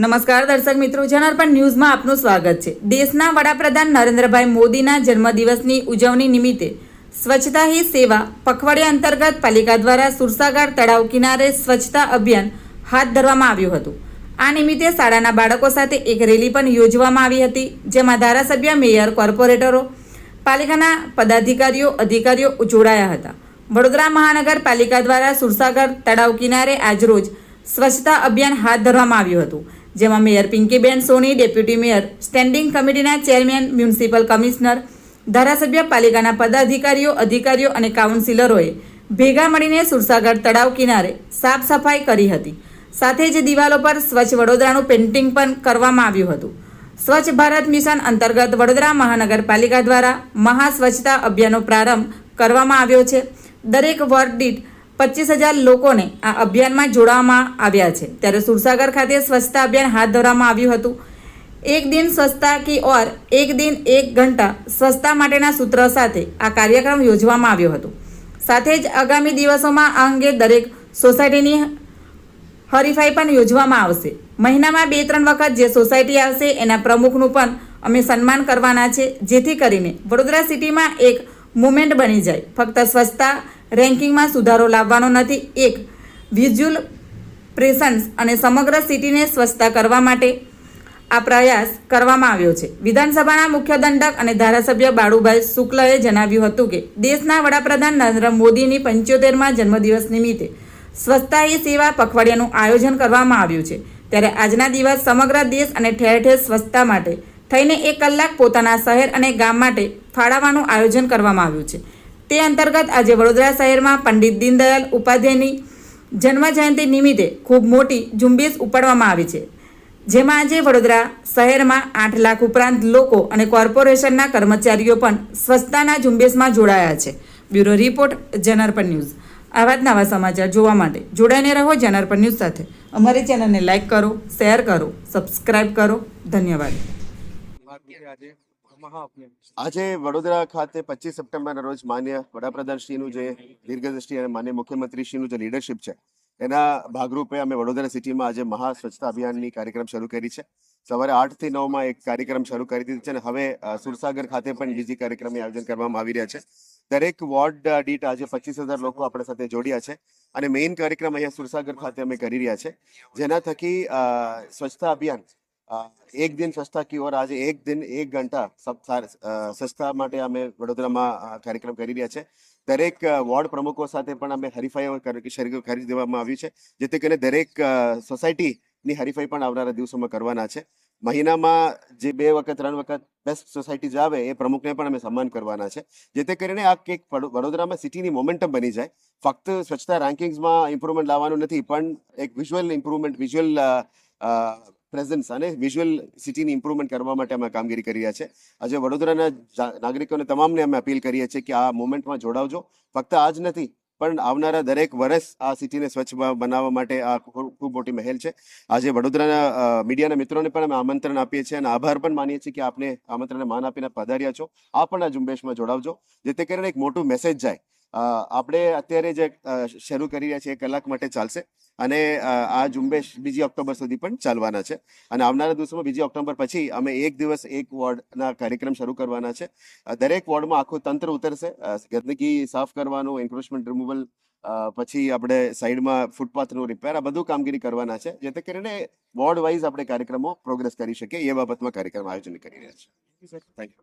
નમસ્કાર દર્શક મિત્રો, જનાર્પણ ન્યૂઝમાં આપનું સ્વાગત છે. દેશના વડાપ્રધાન નરેન્દ્રભાઈ મોદીના જન્મદિવસની ઉજવણી નિમિત્તે સ્વચ્છતા હી સેવા પખવાડિયા અંતર્ગત પાલિકા દ્વારા સુરસાગર તળાવ કિનારે સ્વચ્છતા અભિયાન હાથ ધરવામાં આવ્યું હતું. આ નિમિત્તે શાળાના બાળકો સાથે એક રેલી પણ યોજવામાં આવી હતી, જેમાં ધારાસભ્ય, મેયર, કોર્પોરેટરો, પાલિકાના પદાધિકારીઓ, અધિકારીઓ જોડાયા હતા. વડોદરા મહાનગરપાલિકા દ્વારા સુરસાગર તળાવ કિનારે આજરોજ સ્વચ્છતા અભિયાન હાથ ધરવામાં આવ્યું હતું. જેમાં mayor Pinkiben Soni, deputy mayor, standing કમિટીના ચેરમેન, મ્યુનિસિપલ કમિશનર, ધારાસભ્ય, પાલિકાના પદાધિકારીઓ, અધિકારીઓ અને કાઉન્સિલરોએ ભેગા મળીને સુરસાગર તળાવ કિનારે સાફ સફાઈ કરી હતી. સાથે જ દિવાલો પર સ્વચ્છ વડોદરાનું પેઇન્ટિંગ પણ કરવામાં આવ્યું હતું. સ્વચ્છ ભારત મિશન અંતર્ગત વડોદરા મહાનગરપાલિકા દ્વારા મહા સ્વચ્છતા અભિયાનનો પ્રારંભ કરવામાં આવ્યો છે. દરેક વોર્ડ દીઠ પચીસ હજાર લોકોને આ અભિયાનમાં જોડવામાં આવ્યા છે. ત્યારે સુરસાગર ખાતે સ્વચ્છતા અભિયાન હાથ ધરવામાં આવ્યું હતું. એક દિન સ્વચ્છતા કી ઓર એક દિન એક ઘંટા સ્વચ્છતા માટેના સૂત્ર સાથે આ કાર્યક્રમ યોજવામાં આવ્યો હતો. સાથે જ આગામી દિવસોમાં આ અંગે દરેક સોસાયટીની હરીફાઈ પણ યોજવામાં આવશે. મહિનામાં બે ત્રણ વખત જે સોસાયટી આવશે એના પ્રમુખનું પણ અમે સન્માન કરવાના છે. જેથી કરીને વડોદરા સિટીમાં એક મુમેન્ટ બની જાય. ફક્ત સ્વચ્છતા રેન્કિંગમાં સુધારો લાવવાનો નથી. એક, વિઝ્યુઅલ પ્રેઝન્સ અને સમગ્ર સિટીને સ્વચ્છતા કરવા માટે આ પ્રયાસ કરવામાં આવ્યો છે. વિધાનસભાના મુખ્ય દંડક અને ધારાસભ્ય બાળુભાઈ શુક્લએ જણાવ્યું હતું કે, દેશના વડાપ્રધાન નરેન્દ્ર મોદીની પંચોતેરમાં જન્મદિવસ નિમિત્તે સ્વચ્છતા એ સેવા પખવાડિયાનું આયોજન કરવામાં આવ્યું છે. ત્યારે આજના દિવસ સમગ્ર દેશ અને ઠેર ઠેર સ્વચ્છતા માટે થઈને એક કલાક પોતાના શહેર અને ગામ માટે ફાળવવાનું આયોજન કરવામાં આવ્યું છે. તે અંતર્ગત આજે વડોદરા શહેરમાં પંડિત દીનદયાલ ઉપાધ્યાયની જન્મ જયંતિ નિમિત્તે ખૂબ મોટી ઝુંબેશ ઉપાડવામાં આવી છે, જેમાં આજે વડોદરા શહેરમાં આઠ લાખ ઉપરાંત લોકો અને કોર્પોરેશનના કર્મચારીઓ પણ સ્વચ્છતાના ઝુંબેશમાં જોડાયા છે. Bureau report, Janarpan news. આવા જ નવા સમાચાર જોવા માટે જોડાઈને રહો જનાર્પણ ન્યૂઝ સાથે. અમારી ચેનલને લાઇક કરો, શેર કરો, સબસ્ક્રાઇબ કરો. ધન્યવાદ. આજે વડોદરા ખાતે પચીસ સપ્ટેમ્બરના રોજ માન્ય વડાપ્રધાનશ્રીનું જે દીર્ઘદ્રષ્ટિ અને માન્ય મુખ્યમંત્રીશ્રીનું જે લીડરશિપ છે, એના ભાગરૂપે અમે વડોદરા સિટીમાં આજે મહા સ્વચ્છતા અભિયાનની કાર્યક્રમ શરૂ કરી છે. સવારે આઠથી નવમાં એક કાર્યક્રમ શરૂ કરી દીધી છે અને હવે સુરસાગર ખાતે પણ બીજી કાર્યક્રમનું આયોજન કરવામાં આવી રહ્યા છે. દરેક વોર્ડ દીઠ આજે પચીસ હજાર લોકો આપણા સાથે જોડ્યા છે અને મેઇન કાર્યક્રમ અહીંયા સુરસાગર ખાતે અમે કરી રહ્યા છે. જેના થકી સ્વચ્છતા અભિયાન એક દિન સ્વચ્છતા કી ઓર આજે એક દિન એક ઘંટા સ્વચ્છતા માટે અમે વડોદરામાં કાર્યક્રમ કરી રહ્યા છે. દરેક વોર્ડ પ્રમુખો સાથે પણ અમે હરીફાઈઓ કરી દેવામાં આવ્યું છે. જેથી કરીને દરેક સોસાયટીની હરીફાઈ પણ આવનારા દિવસોમાં કરવાના છે. મહિનામાં જે બે વખત, ત્રણ વખત બેસ્ટ સોસાયટી જ આવે એ પ્રમુખને પણ અમે સન્માન કરવાના છે. જેથી કરીને આ કંઈક વડોદરામાં સિટીની મોમેન્ટમ બની જાય. ફક્ત સ્વચ્છતા રેન્કિંગ્સમાં ઇમ્પ્રુવમેન્ટ લાવવાનું નથી, પણ એક વિઝ્યુઅલ ઇમ્પ્રુવમેન્ટ વિઝ્યુઅલ પ્રેઝન્સ અને વિઝ્યુઅલ સિટીની ઇમ્પ્રુવમેન્ટ કરવા માટે અમે કામગીરી કરી રહ્યા છે. આજે વડોદરાના નાગરિકોને તમામને અમે અપીલ કરીએ છીએ કે આ મુવમેન્ટમાં જોડાવજો. ફક્ત આજ નથી, પણ આવનારા દરેક વર્ષ આ સિટીને સ્વચ્છ બનાવવા માટે આ ખૂબ મોટી મહેલ છે. આજે વડોદરાના મીડિયાના મિત્રોને પણ અમે આમંત્રણ આપીએ છીએ અને આભાર પણ માનીએ છીએ કે આપને આમંત્રણને માન આપીને પધાર્યા છો. આ પણ આ ઝુંબેશમાં જોડાવજો, જેથી કરીને એક મોટું મેસેજ જાય. આપણે અત્યારે જે શરૂ કરી રહ્યા છીએ એ કલાક માટે ચાલશે. અને આ ઝુંબેશ બીજી ઓક્ટોબર સુધી પણ ચાલવાના છે. અને આવનારા દિવસોમાં બીજી ઓક્ટોબર પછી અમે એક દિવસ એક વોર્ડના કાર્યક્રમ શરૂ કરવાના છે. દરેક વોર્ડમાં આખું તંત્ર ઉતરશે. ગંદકી સાફ કરવાનું એન્ક્રોચમેન્ટ રિમૂવલ પછી આપણે સાઈડમાં ફૂટપાથનું રિપેર આ બધું કામગીરી કરવાના છે. જેથી કરીને વોર્ડ વાઇઝ આપણે કાર્યક્રમો પ્રોગ્રેસ કરી શકીએ. એ બાબતમાં કાર્યક્રમ આયોજન કરી રહ્યા છે. Thank you